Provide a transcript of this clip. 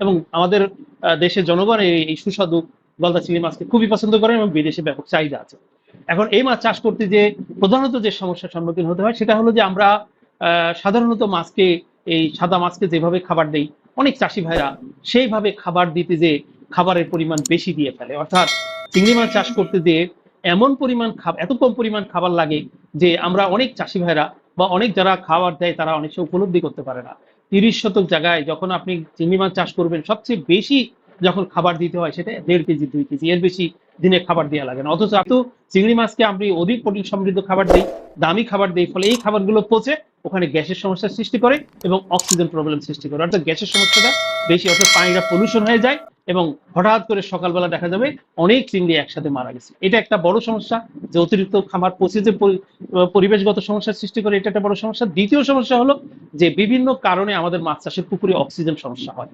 এবং আমাদের দেশের জনগণ এই সুস্বাদু গলদা চিংড়ি মাছকে খুবই পছন্দ করেন এবং বিদেশে ব্যাপক চাহিদা আছে। এখন এই মাছ চাষ করতে যে প্রধানত যে সমস্যার সম্মুখীন হতে হয়, সেটা হলো যে আমরা সাধারণত মাছকে, এই সাদা মাছকে যেভাবে খাবার দেই, অনেক চাষি ভাইরা সেইভাবে খাবার দিতে যে খাবারের পরিমাণ বেশি দিয়ে ফেলে। অর্থাৎ চিংড়ি মাছ চাষ করতে যে এমন পরিমাণ এত কম পরিমাণ খাবার লাগে যে আমরা অনেক চাষি ভাইরা বা অনেক যারা খাবার দেয়, তারা অনেক সময় উপলব্ধি করতে পারে না। তিরিশ শতক জায়গায় যখন আপনি চিংড়ি মাছ চাষ করবেন, সবচেয়ে বেশি যখন খাবার দিতে হয় সেটা দেড় কেজি, দুই কেজি, এর বেশি দিনে খাবার দেওয়া লাগে না। অথচ এত চিংড়ি মাছকে আমি অধিক প্রোটিন সমৃদ্ধ খাবার দিই, দামি খাবার দিই, ফলে এই খাবারগুলো পচে ওখানে গ্যাসের সমস্যার সৃষ্টি করে এবং অক্সিজেন প্রবলেম সৃষ্টি করে। অর্থাৎ গ্যাসের সমস্যাটা বেশি, অর্থাৎ পানিটা পলিউশন হয়ে যায় এবং হঠাৎ করে সকালবেলা দেখা যাবে অনেক চিংড়ি একসাথে মারা গেছে। এটা একটা বড় সমস্যা যে অতিরিক্ত খাবার পচে যে পরি- পরিবেশগত সমস্যার সৃষ্টি করে, এটা একটা বড় সমস্যা। দ্বিতীয় সমস্যা হলো যে বিভিন্ন কারণে আমাদের মাছ চাষের পুকুরে অক্সিজেন সমস্যা হয়।